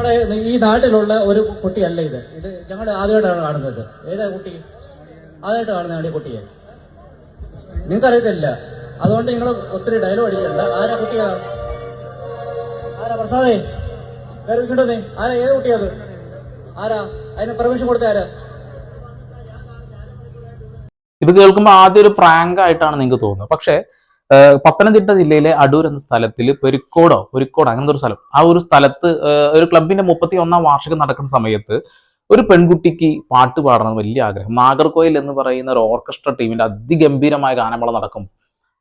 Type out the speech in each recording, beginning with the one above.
നമ്മുടെ ഈ നാട്ടിലുള്ള ഒരു കുട്ടിയല്ല ഇത്. ഇത് ഞങ്ങൾ ആദ്യമായിട്ടാണ് കാണുന്നത്. ഏതാ കുട്ടി? ആദ്യമായിട്ട് കാണുന്നതാണ് ഈ കുട്ടിയെ. നിങ്ങൾക്കറിയത്തില്ല. അതുകൊണ്ട് നിങ്ങൾ ഒത്തിരി ഡയലോഗ് അടിക്കണ്ട. ആരാ കുട്ടിയാ? ആരാ പ്രസാദേ? വേറെ ആരാ ഏത് കുട്ടിയത് ആരാ? അതിന് പെർമിഷൻ കൊടുത്ത ആരാ? ഇത് കേൾക്കുമ്പോൾ ആദ്യം ഒരു പ്രാങ്ക് ആയിട്ടാണ് നിങ്ങൾക്ക് തോന്നുന്നത്. പക്ഷേ പത്തനംതിട്ട ജില്ലയിലെ അടൂർ എന്ന സ്ഥലത്തിൽ പെരുക്കോടോ പെരുക്കോടോ അങ്ങനത്തെ ഒരു സ്ഥലം. ആ ഒരു സ്ഥലത്ത് ഒരു ക്ലബിന്റെ മുപ്പത്തി ഒന്നാം വാർഷികം നടക്കുന്ന സമയത്ത് ഒരു പെൺകുട്ടിക്ക് പാട്ട് പാടണം വലിയ ആഗ്രഹം. നാഗർകോയിൽ എന്ന് പറയുന്ന ഒരു ഓർക്കസ്ട്ര ടീമിന്റെ അതിഗംഭീരമായ ഗാനമേള നടക്കും.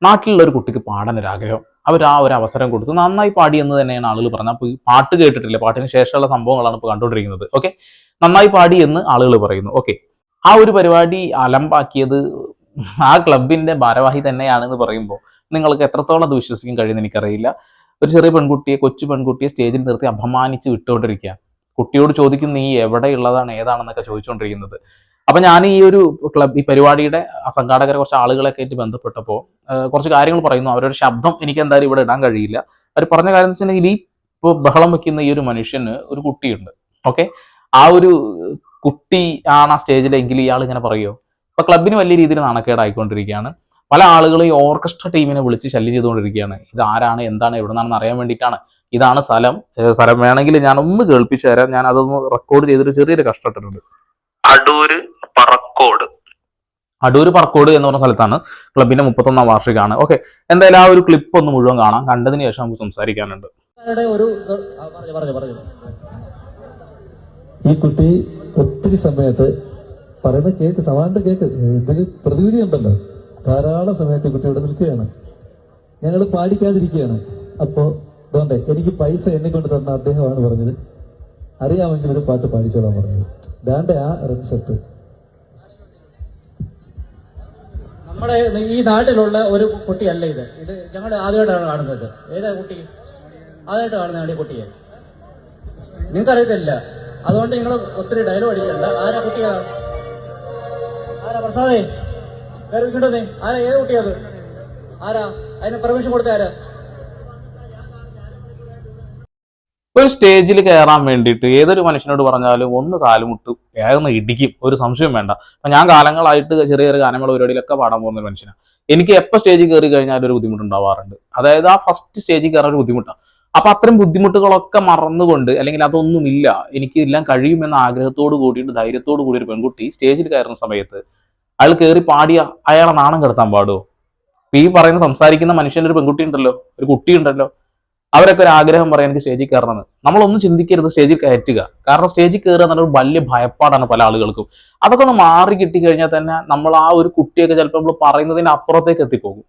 നാട്ടിലുള്ള ഒരു കുട്ടിക്ക് പാടാൻ ഒരു ആഗ്രഹം. അവർ ആ ഒരു അവസരം കൊടുത്തു. നന്നായി പാടി എന്ന് തന്നെയാണ് ആളുകൾ പറഞ്ഞത്. അപ്പോൾ ഈ പാട്ട് കേട്ടിട്ടില്ല? പാട്ടിന് ശേഷമുള്ള സംഭവങ്ങളാണ് ഇപ്പോൾ കണ്ടുകൊണ്ടിരിക്കുന്നത്. ഓക്കെ? നന്നായി പാടി എന്ന് ആളുകൾ പറയുന്നു. ഓക്കെ? ആ ഒരു പരിപാടി അലമ്പാക്കിയത് ആ ക്ലബിന്റെ ഭാരവാഹി തന്നെയാണെന്ന് പറയുമ്പോൾ നിങ്ങൾക്ക് എത്രത്തോളം അത് വിശ്വസിക്കാൻ കഴിയുമെന്ന് എനിക്കറിയില്ല. ഒരു ചെറിയ പെൺകുട്ടിയെ കൊച്ചു പെൺകുട്ടിയെ സ്റ്റേജിൽ നിർത്തി അപമാനിച്ച് വിട്ടുകൊണ്ടിരിക്കുക. കുട്ടിയോട് ചോദിക്കുന്ന നീ എവിടെയുള്ളതാണ്? ഏതാണെന്നൊക്കെ ചോദിച്ചുകൊണ്ടിരിക്കുന്നത്. അപ്പം ഞാൻ ഈ ഒരു ക്ലബ് ഈ പരിപാടിയുടെ സംഘാടകരെ കുറച്ച് ആളുകളൊക്കെ ആയിട്ട് ബന്ധപ്പെട്ടപ്പോൾ കുറച്ച് കാര്യങ്ങൾ പറയുന്നു. അവരുടെ ശബ്ദം എനിക്ക് എന്തായാലും ഇവിടെ ഇടാൻ കഴിയില്ല. അവർ പറഞ്ഞ കാര്യം എന്ന് വെച്ചിട്ടുണ്ടെങ്കിൽ ഈ ഇപ്പോൾ ബഹളം വെക്കുന്ന ഈ ഒരു മനുഷ്യന് ഒരു കുട്ടിയുണ്ട്. ഓക്കെ? ആ ഒരു കുട്ടി ആണ് ആ സ്റ്റേജിലെങ്കിൽ ഇയാൾ ഇങ്ങനെ പറയുമോ ഇപ്പൊ ക്ലബിന് വലിയ രീതിയിൽ നാണക്കേടായിക്കൊണ്ടിരിക്കുകയാണ്. പല ആളുകളും ഈ ഓർക്കസ്ട്ര ടീമിനെ വിളിച്ച് ശല്യം ചെയ്തുകൊണ്ടിരിക്കുകയാണ്. ഇത് ആരാണ്? എന്താണ്? എവിടെ നിന്നാണെന്ന് അറിയാൻ വേണ്ടിയിട്ടാണ്. ഇതാണ് സ്ഥലം. സ്ഥലം വേണമെങ്കിൽ ഞാൻ ഒന്ന് കേൾപ്പിച്ചു തരാം. ഞാൻ അതൊന്ന് റെക്കോർഡ് ചെയ്തൊരു ചെറിയൊരു കഷ്ടപ്പെട്ടിട്ടുണ്ട്. അടൂര് പറക്കോട്. അടൂര് പറക്കോട് എന്ന് പറഞ്ഞ സ്ഥലത്താണ് ക്ലബിന്റെ മുപ്പത്തൊന്നാം വാർഷികമാണ്. ഓക്കെ എന്തായാലും ആ ഒരു ക്ലിപ്പ് ഒന്ന് മുഴുവൻ കാണാം. കണ്ടതിന് ശേഷം നമുക്ക് സംസാരിക്കാനുണ്ട്. ഒരു ഈ കുട്ടി ഒത്തിരി സമയത്ത് പറയുന്ന കേക്ക് സമാന്റെ കേക്ക് ഇതിൽ പ്രതിവിധി ഉണ്ടല്ലോ ധാരാളം സമയത്ത് കുട്ടി ഇവിടെ നിൽക്കുകയാണ്. ഞങ്ങൾ പാടിക്കാതിരിക്കുകയാണ്. അപ്പോ അതുകൊണ്ട് എനിക്ക് പൈസ എന്നെ കൊണ്ട് തന്ന അദ്ദേഹമാണ് പറഞ്ഞത്. അറിയാമെങ്കിൽ ഒരു പാട്ട് പാടിച്ചോളാൻ പറഞ്ഞത്. ദാണ്ടെ ആ റെഡ് ഷർട്ട്. നമ്മുടെ ഈ നാട്ടിലുള്ള ഒരു കുട്ടിയല്ല ഇത്. ഇത് ഞങ്ങൾ ആദ്യമായിട്ടാണ് കാണുന്നത്. ഏതാ കുട്ടി? ആദ്യമായിട്ട് കാണുന്നതാണ് ഈ കുട്ടിയെ. നിങ്ങൾക്ക് അറിയത്തില്ല അതുകൊണ്ട് നിങ്ങൾ ഒത്തിരി ഡയലോഗ് അടിക്കണ്ട ആരാ കുട്ടിയാ? ആരാ പ്രസാദേ? വേറെ വന്നേ. ആരാ ഏത് കുട്ടിയത് ആരാ? അതിന് പെർമിഷൻ കൊടുത്ത ആരാ? ഒരു സ്റ്റേജിൽ കയറാൻ വേണ്ടിയിട്ട് ഏതൊരു മനുഷ്യനോട് പറഞ്ഞാലും ഒന്ന് കാലുമുട്ട് ഏതൊന്ന് ഇടിക്കും. ഒരു സംശയം വേണ്ട. അപ്പൊ ഞാൻ കാലങ്ങളായിട്ട് ചെറിയ ചെറിയ ഗാനമേള പരിപാടിയിലൊക്കെ പാടാൻ പോകുന്ന മനുഷ്യനാണ് എനിക്ക് എപ്പോൾ സ്റ്റേജിൽ കയറി കഴിഞ്ഞാൽ ഒരു ബുദ്ധിമുട്ടുണ്ടാവാറുണ്ട്. അതായത് ആ ഫസ്റ്റ് സ്റ്റേജിൽ കയറാൻ ഒരു ബുദ്ധിമുട്ടാണ് അപ്പൊ അത്തരം ബുദ്ധിമുട്ടുകളൊക്കെ മറന്നുകൊണ്ട് അല്ലെങ്കിൽ അതൊന്നുമില്ല. എനിക്ക് എല്ലാം കഴിയുമെന്ന ആഗ്രഹത്തോട് കൂടിയിട്ട് ധൈര്യത്തോട് കൂടി ഒരു പെൺകുട്ടി സ്റ്റേജിൽ കയറുന്ന സമയത്ത് അയാൾ കയറി പാടിയ അയാളെ നാണം കെടുത്താൻ പാടുമോ ഈ പറയുന്ന സംസാരിക്കുന്ന മനുഷ്യന്റെ ഒരു പെൺകുട്ടി ഉണ്ടല്ലോ ഒരു കുട്ടി ഉണ്ടല്ലോ അവരൊക്കെ ഒരു ആഗ്രഹം പറയാൻ എനിക്ക് സ്റ്റേജിൽ കയറണമെന്ന്. നമ്മളൊന്നും ചിന്തിക്കരുത് സ്റ്റേജിൽ കയറ്റുക. കാരണം സ്റ്റേജിൽ കയറുക എന്നൊരു വലിയ ഭയപ്പാടാണ് പല ആളുകൾക്കും. അതൊക്കെ ഒന്ന് മാറി കിട്ടി കഴിഞ്ഞാൽ തന്നെ നമ്മൾ ആ ഒരു കുട്ടിയൊക്കെ ചിലപ്പോൾ നമ്മൾ പറയുന്നതിന്റെ അപ്പുറത്തേക്ക് എത്തിപ്പോകും.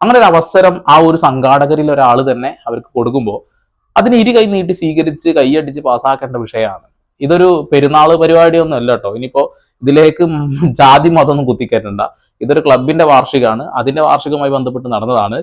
അങ്ങനെ ഒരു അവസരം ആ ഒരു സംഘാടകരിൽ ഒരാൾ തന്നെ അവർക്ക് കൊടുക്കുമ്പോൾ അതിന് ഇരു കൈ നീട്ടി സ്വീകരിച്ച് കൈയടിച്ച് പാസ്സാക്കേണ്ട വിഷയമാണ്. ഇതൊരു പെരുന്നാൾ പരിപാടിയൊന്നും അല്ല കേട്ടോ ഇനിയിപ്പോ ഇതിലേക്ക് ജാതി മതമൊന്നും കുത്തിക്കയറ്റണ്ട. ഇതൊരു ക്ലബിന്റെ വാർഷികമാണ് അതിന്റെ വാർഷികമായി ബന്ധപ്പെട്ട് നടന്നതാണ്.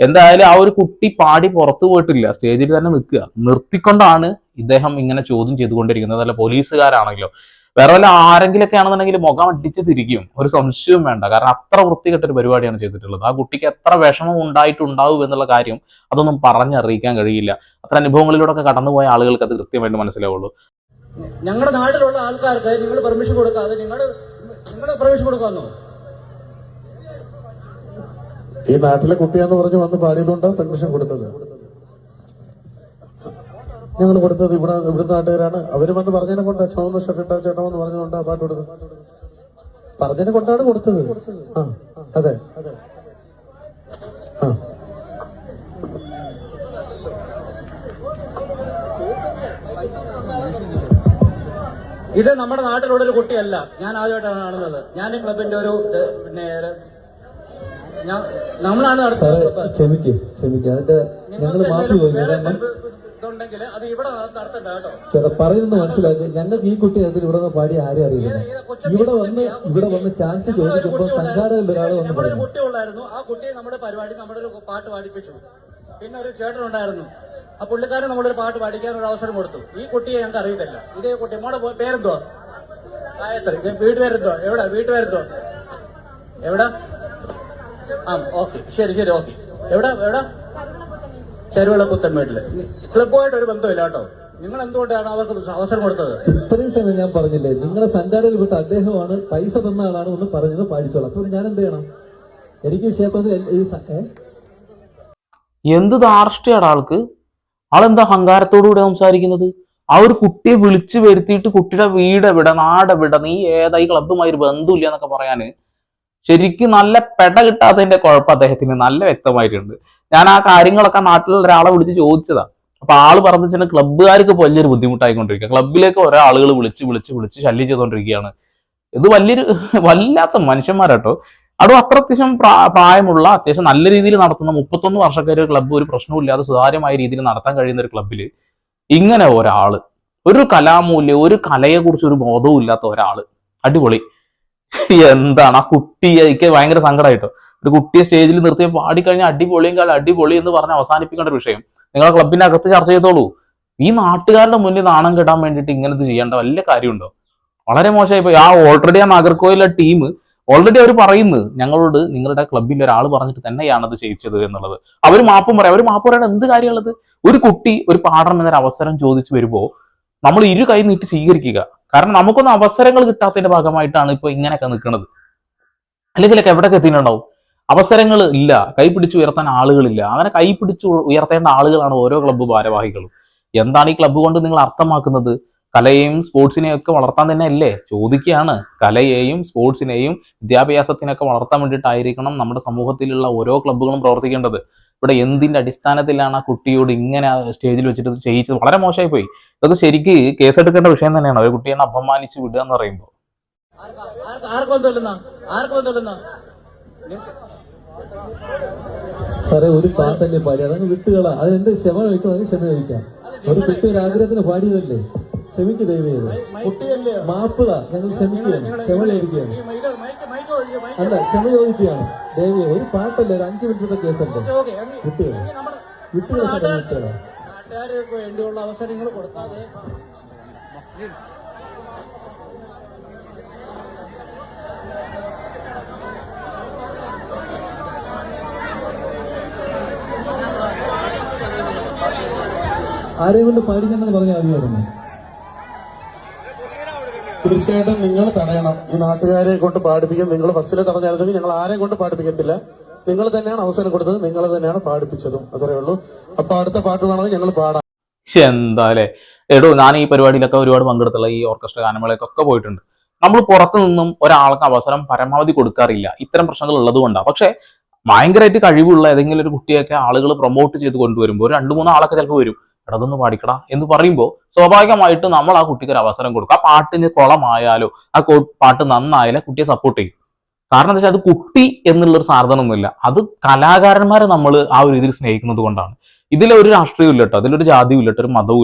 എന്തായാലും ആ ഒരു കുട്ടി പാടി പുറത്തു പോയിട്ടില്ല. സ്റ്റേജിൽ തന്നെ നിൽക്കുക. നിർത്തിക്കൊണ്ടാണ് ഇദ്ദേഹം ഇങ്ങനെ ചോദ്യം ചെയ്തുകൊണ്ടിരിക്കുന്നത്. അല്ല പോലീസുകാരാണെങ്കിലോ. വേറെ വല്ല ആരെങ്കിലൊക്കെ ആണെന്നുണ്ടെങ്കിൽ മുഖം അടിച്ച് തിരിക്കും. ഒരു സംശയവും വേണ്ട. കാരണം അത്ര വൃത്തികെട്ട ഒരു പരിപാടിയാണ് ചെയ്തിട്ടുള്ളത്. ആ കുട്ടിക്ക് എത്ര വിഷമം ഉണ്ടായിട്ടുണ്ടാവും എന്നുള്ള കാര്യം അതൊന്നും പറഞ്ഞറിയിക്കാൻ കഴിയില്ല. അത്ര അനുഭവങ്ങളിലൂടെ ഒക്കെ കടന്നുപോയ ആളുകൾക്ക് അത് കൃത്യമായിട്ട് മനസ്സിലാവുള്ളൂ. ഞങ്ങളുടെ നാട്ടിലുള്ള ആൾക്കാർക്ക് നിങ്ങൾ പെർമിഷൻ കൊടുക്കാതെ നിങ്ങൾ നിങ്ങളെ പെർമിഷൻ കൊടുക്കാന്നോ ഈ നാട്ടിലെ കുട്ടിയാന്ന് പറഞ്ഞ് വന്ന് പാടിയതുകൊണ്ടാണ് പെർമിഷൻ കൊടുത്തത്. ഞങ്ങൾ കൊടുത്തത് ഇവിടെ ഇവിടുത്തെ നാട്ടുകാരാണ്. അവർ വന്ന് പറഞ്ഞതിനെ കൊണ്ട് ചുവന്ന ഷർട്ട് ഇട്ട ചേട്ടൻ വന്ന് പറഞ്ഞുകൊണ്ട് ആ പാട്ട് കൊടുത്തത്. പറഞ്ഞതിനെ കൊണ്ടാണ് കൊടുത്തത്. അതെ. ആ. ഇത് നമ്മുടെ നാട്ടിലുള്ള ഒരു കുട്ടിയല്ല. ഞാൻ ആദ്യമായിട്ടാണ് കാണുന്നത്. ഞാൻ ഈ ക്ലബിന്റെ ഒരു പിന്നെ നമ്മളാണ് ക്ഷമിക്ക് ക്ഷമിക്ക്. അതിന്റെ ഞങ്ങൾ മാറ്റി പറയുന്നത് മനസ്സിലാക്കി. ഞങ്ങൾക്ക് ഈ കുട്ടി അതിൽ ഇവിടെ നിന്ന് പാടി ആരും അറിയില്ല. ഇവിടെ വന്ന് ഇവിടെ വന്ന് ചാൻസ് ചോദിച്ചപ്പോൾ ചോദിക്കുമ്പോൾ സംഘാടകരിൽ ഒരാൾ വന്ന് പറഞ്ഞു. കുട്ടി ഉള്ളായിരുന്നു. ആ കുട്ടിയെ നമ്മുടെ പരിപാടി നമ്മുടെ ഒരു പാട്ട് പാടിപ്പിച്ചു. പിന്നെ ഒരു ചേട്ടൻ ഉണ്ടായിരുന്നു. ആ പുള്ളിക്കാരൻ നമ്മളൊരു പാട്ട് പാടിക്കാൻ ഒരു അവസരം കൊടുത്തു. ഈ കുട്ടിയെ ഞങ്ങൾക്ക് അറിയത്തില്ല ഇതേ കുട്ടി മോടെ പോ- പേരെന്തോ ഗായത്രി. വീട്ടുപേരെന്തോ എവിടെ? വീട്ടുപേരെന്തോ എവിടെ? ആ ഓക്കെ. ശരി ശരി ഓക്കെ. എവിടെ? എവിടെ? ചെരുവിള പുത്തൻ വീട്ടിൽ ക്ലബുമായിട്ട് ഒരു ബന്ധമില്ല കേട്ടോ. നിങ്ങൾ എന്തുകൊണ്ടാണ് അവർക്ക് അവസരം കൊടുത്തത്? ഇത്രയും സമയം ഞാൻ പറഞ്ഞില്ലേ നിങ്ങളെ സഞ്ചാരയിൽ വിട്ട അദ്ദേഹമാണ് പൈസ തന്ന ആളാണ് ഒന്ന് പറഞ്ഞത് പാടിച്ചോളാം അപ്പോൾ ഞാൻ എന്ത് ചെയ്യണം? എനിക്ക് ക്ഷേത്രത്തിൽ ഈ? എന്ത് ധാർഷ്ടയാണ് ആൾക്ക്? ആളെന്താ അഹങ്കാരത്തോടുകൂടെ സംസാരിക്കുന്നത്? ആ ഒരു കുട്ടിയെ വിളിച്ചു വരുത്തിയിട്ട് കുട്ടിയുടെ വീട് എവിടെ നാട് എവിടെ നീ ഏതായി ക്ലബ്ബുമായി ഒരു ബന്ധമില്ല എന്നൊക്കെ പറയാന് ശരിക്കും നല്ല പെട കിട്ടാത്തതിന്റെ കുഴപ്പം അദ്ദേഹത്തിന് നല്ല വ്യക്തമായിട്ടുണ്ട്. ഞാൻ ആ കാര്യങ്ങളൊക്കെ നാട്ടിലുള്ള ഒരാളെ വിളിച്ച് ചോദിച്ചതാ. അപ്പൊ ആൾ പറഞ്ഞു വെച്ചാൽ ക്ലബ്ബുകാർക്ക് വലിയൊരു ബുദ്ധിമുട്ടായിക്കൊണ്ടിരിക്കുക ക്ലബ്ബിലേക്ക് ഓരോ ആളുകൾ വിളിച്ച് വിളിച്ച് വിളിച്ച് ശല്യം ചെയ്തുകൊണ്ടിരിക്കുകയാണ് ഇത് വലിയൊരു വല്ലാത്ത മനുഷ്യന്മാരാട്ടോ. അതും അത്ര അത്യാവശ്യം പ്രായമുള്ള അത്യാവശ്യം നല്ല രീതിയിൽ നടത്തുന്ന മുപ്പത്തൊന്ന് വർഷക്കാർ ക്ലബ്ബ് ഒരു പ്രശ്നമില്ലാതെ സുതാര്യമായ രീതിയിൽ നടത്താൻ കഴിയുന്ന ഒരു ക്ലബ്ബിൽ ഇങ്ങനെ ഒരാൾ ഒരു കലാമൂല്യം ഒരു കലയെക്കുറിച്ച് ഒരു ബോധവും ഇല്ലാത്ത ഒരാൾ അടിപൊളി. എന്താണ് ആ കുട്ടിയെ എനിക്ക് ഭയങ്കര സങ്കടമായിട്ടോ ഒരു കുട്ടിയെ സ്റ്റേജിൽ നിർത്തി പാടിക്കഴിഞ്ഞാൽ അടിപൊളിയും കാലം അടിപൊളി എന്ന് പറഞ്ഞ് അവസാനിപ്പിക്കേണ്ട വിഷയം. നിങ്ങളെ ക്ലബിന്റെ അകത്ത് ചർച്ച ചെയ്തോളൂ. ഈ നാട്ടുകാരുടെ മുന്നിൽ നാണം കെടാൻ വേണ്ടിയിട്ട് ഇങ്ങനത്തെ ചെയ്യേണ്ട വലിയ കാര്യമുണ്ടോ? വളരെ മോശമായി പോയി ആ ഓൾറെഡി ആ നാഗർകോയിലെ ടീം ഓൾറെഡി അവർ പറയുന്നത് ഞങ്ങളോട് നിങ്ങളുടെ ക്ലബിന്റെ ഒരാൾ പറഞ്ഞിട്ട് തന്നെയാണ് അത് ചെയ്യിച്ചത് എന്നുള്ളത്. അവർ മാപ്പും പറയാം. അവർ മാപ്പ് പറയാൻ എന്ത് കാര്യമുള്ളത്? ഒരു കുട്ടി ഒരു പാടണം എന്നൊരു അവസരം ചോദിച്ചു വരുമ്പോൾ നമ്മൾ ഇരു കൈ നീട്ടി സ്വീകരിക്കുക. കാരണം നമുക്കൊന്നും അവസരങ്ങൾ കിട്ടാത്തതിന്റെ ഭാഗമായിട്ടാണ് ഇപ്പൊ ഇങ്ങനെയൊക്കെ നിൽക്കുന്നത് അല്ലെങ്കിലൊക്കെ എവിടെയൊക്കെ എത്തിയിട്ടുണ്ടാവും? അവസരങ്ങൾ ഇല്ല. കൈ പിടിച്ച് ഉയർത്താൻ ആളുകളില്ല. അങ്ങനെ കൈ പിടിച്ച് ഉയർത്തേണ്ട ആളുകളാണ് ഓരോ ക്ലബ്ബ് ഭാരവാഹികളും. എന്താണ് ഈ ക്ലബ്ബ് കൊണ്ട് നിങ്ങൾ അർത്ഥമാക്കുന്നത്? കലയെയും സ്പോർട്സിനെയും ഒക്കെ വളർത്താൻ തന്നെ അല്ലേ ചോദിക്കുകയാണ്. കലയെയും സ്പോർട്സിനെയും വിദ്യാഭ്യാസത്തിനൊക്കെ വളർത്താൻ വേണ്ടിയിട്ടായിരിക്കണം നമ്മുടെ സമൂഹത്തിലുള്ള ഓരോ ക്ലബ്ബുകളും പ്രവർത്തിക്കേണ്ടത്. ഇവിടെ എന്തിന്റെ അടിസ്ഥാനത്തിലാണ് ആ കുട്ടിയോട് ഇങ്ങനെ ആ സ്റ്റേജിൽ വെച്ചിട്ട് ചെയ്യിച്ചത്? വളരെ മോശമായി പോയി ഇതൊക്കെ ശരിക്ക് കേസെടുക്കേണ്ട വിഷയം തന്നെയാണ്. ഒരു കുട്ടിയെ അപമാനിച്ച് വിടുക എന്ന് പറയുമ്പോൾ. സാറേ ഒരു പാട്ടല്ലേ പാടി അതങ്ങ് വിട്ടുകളാ. അതെന്ത് ക്ഷമ ചോദിക്കണം? ക്ഷമ വയ്ക്കാം ഒരു കുട്ടി ഒരു ആഗ്രഹത്തിന് പാടിയതല്ലേ? ക്ഷമിക്ക് ദൈവം മാപ്പുക ഞങ്ങൾ ക്ഷമിക്കുകയാണ്. ക്ഷമ ചോദിക്കുകയാണ്. അല്ല ക്ഷമ ചോദിക്കുകയാണ്. ദൈവം ഒരു പാട്ടല്ലേ ഒരു അഞ്ചു മിനിറ്റത്തെ കേസല്ലേ? കുട്ടികൾ വേണ്ടിയുള്ള അവസരങ്ങൾ കൊടുക്കാതെ ആരെയും കൊണ്ട് പാടിക്കണമെന്ന് പറഞ്ഞാൽ മതിയായിരുന്നു തീർച്ചയായിട്ടും നിങ്ങൾ തടയണം. ഈ നാട്ടുകാരെ കൊണ്ട് പാടിപ്പിക്കാൻ നിങ്ങൾ ബസ്സിൽ തടഞ്ഞായിരുന്നെങ്കിൽ ഞങ്ങൾ ആരെയും കൊണ്ട് പാടിപ്പിക്കത്തില്ല. നിങ്ങൾ തന്നെയാണ് അവസരം കൊടുത്തത് നിങ്ങൾ തന്നെയാണ് പാടിപ്പിച്ചതും. അത്രേ ഉള്ളൂ. അപ്പൊ അടുത്ത പാട്ട് വേണമെങ്കിൽ ഞങ്ങൾ പാടാം. എന്താ അല്ലേ? എടോ ഞാൻ ഈ പരിപാടിയിലൊക്കെ ഒരുപാട് പങ്കെടുത്തുള്ള ഈ ഓർക്കസ്ട്ര ഗാനമേളയൊക്കെ പോയിട്ടുണ്ട്. നമ്മൾ പുറത്തു നിന്നും ഒരാൾക്ക് അവസരം പരമാവധി കൊടുക്കാറില്ല. ഇത്തരം പ്രശ്നങ്ങൾ ഉള്ളത് കൊണ്ടാണ് പക്ഷെ ഭയങ്കരമായിട്ട് കഴിവുള്ള ഏതെങ്കിലും ഒരു കുട്ടിയൊക്കെ ആളുകൾ പ്രൊമോട്ട് ചെയ്ത് കൊണ്ടുവരുമ്പോൾ ഒരു രണ്ട് മൂന്ന് ആളൊക്കെ ചിലപ്പോൾ വരും. എടാ അതൊന്ന് പാടിക്കടാ എന്ന് പറയുമ്പോൾ സ്വാഭാവികമായിട്ട് നമ്മൾ ആ കുട്ടിക്ക് ഒരു അവസരം കൊടുക്കും. ആ പാട്ടിന് കുളമായാലോ ആ പാട്ട് നന്നായാലോ കുട്ടിയെ സപ്പോർട്ട് ചെയ്യും. കാരണം എന്താ വെച്ചാൽ അത് കുട്ടി എന്നുള്ളൊരു സാധനമൊന്നുമില്ല അത് കലാകാരന്മാരെ നമ്മൾ ആ ഒരു രീതിയിൽ സ്നേഹിക്കുന്നത് കൊണ്ടാണ്. ഇതിലൊരു രാഷ്ട്രീയവും ഇല്ല കേട്ടോ. അതിലൊരു ജാതിയും ഇല്ല കേട്ടോ. ഒരു മതവും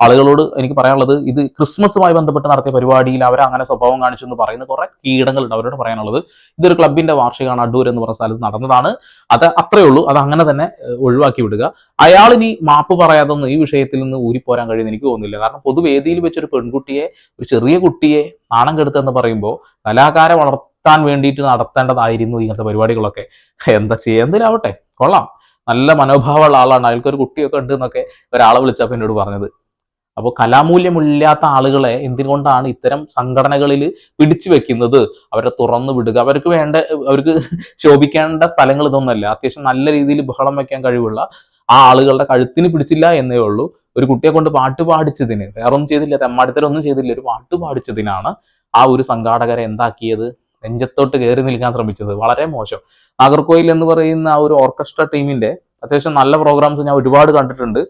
ആളുകളോട് എനിക്ക് പറയാനുള്ളത് ഇത് ക്രിസ്മസുമായി ബന്ധപ്പെട്ട് നടത്തിയ പരിപാടിയിൽ അവർ അങ്ങനെ സ്വഭാവം കാണിച്ചു എന്ന് പറയുന്ന കുറെ കീടങ്ങളുണ്ട് അവരോട് പറയാനുള്ളത്. ഇതൊരു ക്ലബിന്റെ വാർഷികമാണ് അടൂർ എന്ന് പറഞ്ഞ സ്ഥലത്ത് നടന്നതാണ്. അത് അത്രേ ഉള്ളൂ. അത് അങ്ങനെ തന്നെ ഒഴിവാക്കി വിടുക. അയാൾ ഇനി മാപ്പ് പറയാതൊന്നും ഈ വിഷയത്തിൽ നിന്ന് ഊരിപ്പോരാൻ കഴിയുന്ന എനിക്ക് തോന്നുന്നില്ല. കാരണം പൊതുവേദിയിൽ വെച്ചൊരു പെൺകുട്ടിയെ ഒരു ചെറിയ കുട്ടിയെ നാണം കെടുത്തെന്ന് പറയുമ്പോൾ കലാകാരെ വളർത്താൻ വേണ്ടിയിട്ട് നടത്തേണ്ടതായിരുന്നു ഇങ്ങനത്തെ പരിപാടികളൊക്കെ. എന്താ ചെയ്യുക എന്തിനാവട്ടെ? കൊള്ളാം. നല്ല മനോഭാവമുള്ള ആളാണ്. അയാൾക്ക് ഒരു കുട്ടിയൊക്കെ ഉണ്ട് എന്നൊക്കെ ഒരാളെ വിളിച്ചപ്പോൾ എന്നോട് പറഞ്ഞത്. അപ്പോൾ കലാമൂല്യമില്ലാത്ത ആളുകളെ എന്തുകൊണ്ടാണ് ഇത്തരം സംഘടനകളിൽ പിടിച്ചു വെക്കുന്നത്? അവരെ തുറന്നു വിടുക. അവർക്ക് വേണ്ട അവർക്ക് ശോഭിക്കേണ്ട സ്ഥലങ്ങൾ ഇതൊന്നുമല്ല. അത്യാവശ്യം നല്ല രീതിയിൽ ബഹളം വെക്കാൻ കഴിവുള്ള ആ ആളുകളുടെ കഴുത്തിന് പിടിച്ചില്ല എന്നേ ഉള്ളൂ. ഒരു കുട്ടിയെ കൊണ്ട് പാട്ട് പാടിച്ചതിന്. വേറൊന്നും ചെയ്തില്ല. തെമ്മാടിത്തരം ഒന്നും ചെയ്തില്ല. ഒരു പാട്ട് പാടിച്ചതിനാണ് ആ ഒരു സംഘാടകരെ എന്താക്കിയത്? നെഞ്ചത്തോട്ട് കയറി നിൽക്കാൻ ശ്രമിച്ചത്. വളരെ മോശം. നാഗർകോയിൽ എന്ന് പറയുന്ന ആ ഒരു ഓർക്കസ്ട്ര ടീമിന്റെ അത്യാവശ്യം നല്ല പ്രോഗ്രാംസ് ഞാൻ ഒരുപാട് കണ്ടിട്ടുണ്ട്.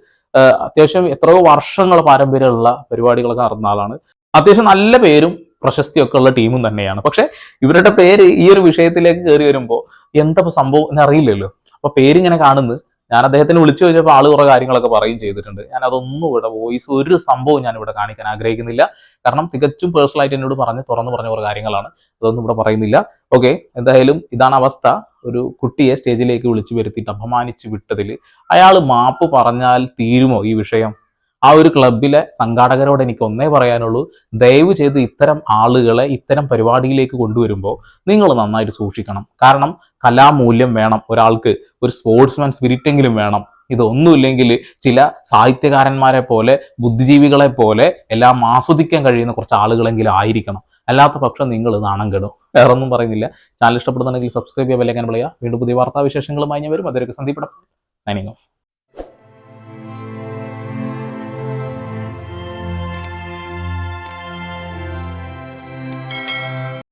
അത്യാവശ്യം എത്രയോ വർഷങ്ങൾ പാരമ്പര്യമുള്ള പരിപാടികളൊക്കെ നടന്ന ആളാണ്. അത്യാവശ്യം നല്ല പേരും പ്രശസ്തിയൊക്കെ ഉള്ള ടീമും തന്നെയാണ്. പക്ഷെ ഇവരുടെ പേര് ഈ ഒരു വിഷയത്തിലേക്ക് കയറി വരുമ്പോൾ എന്താ സംഭവം എന്ന് അറിയില്ലല്ലോ. അപ്പൊ പേരിങ്ങനെ കാണുന്നു. ഞാൻ അദ്ദേഹത്തിന് വിളിച്ചു ചോദിച്ചപ്പോൾ ആൾ കുറെ കാര്യങ്ങളൊക്കെ പറയും ചെയ്തിട്ടുണ്ട്. ഞാൻ അതൊന്നും ഇവിടെ വോയിസ് ഒരു സംഭവം ഞാൻ ഇവിടെ കാണിക്കാൻ ആഗ്രഹിക്കുന്നില്ല. കാരണം തികച്ചും പേഴ്സണൽ ആയിട്ട് എന്നോട് പറഞ്ഞ് തുറന്നു പറഞ്ഞ കുറെ കാര്യങ്ങളാണ്. അതൊന്നും ഇവിടെ പറയുന്നില്ല. ഓക്കെ എന്തായാലും ഇതാണ് അവസ്ഥ. ഒരു കുട്ടിയെ സ്റ്റേജിലേക്ക് വിളിച്ചു വരുത്തിയിട്ട് അപമാനിച്ച് വിട്ടതിൽ അയാൾ മാപ്പ് പറഞ്ഞാൽ തീരുമോ ഈ വിഷയം? ആ ഒരു ക്ലബിലെ സംഘാടകരോട് എനിക്ക് ഒന്നേ പറയാനുള്ളൂ. ദയവ് ചെയ്ത് ഇത്തരം ആളുകളെ ഇത്തരം പരിപാടിയിലേക്ക് കൊണ്ടുവരുമ്പോൾ നിങ്ങൾ നന്നായിട്ട് സൂക്ഷിക്കണം. കാരണം കലാമൂല്യം വേണം ഒരാൾക്ക് ഒരു സ്പോർട്സ്മാൻ സ്പിരിറ്റ് എങ്കിലും വേണം. ഇതൊന്നുമില്ലെങ്കിൽ ചില സാഹിത്യകാരന്മാരെ പോലെ ബുദ്ധിജീവികളെ പോലെ എല്ലാം ആസ്വദിക്കാൻ കഴിയുന്ന കുറച്ച് ആളുകളെങ്കിലും ആയിരിക്കണം. അല്ലാത്ത പക്ഷം നിങ്ങൾ നാണം കെടും. വേറെ ഒന്നും പറയുന്നില്ല. ചാനൽ ഇഷ്ടപ്പെടുന്നുണ്ടെങ്കിൽ സബ്സ്ക്രൈബ് ചെയ്യാൻ ബെല്ലൈക്കൻ വിളിക്കുക വീണ്ടും പുതിയ വാർത്താവിശേഷങ്ങളുമായി ഞാൻ വരും. അതൊരു സന്ദീപ് സൈനിങ് ഓഫ്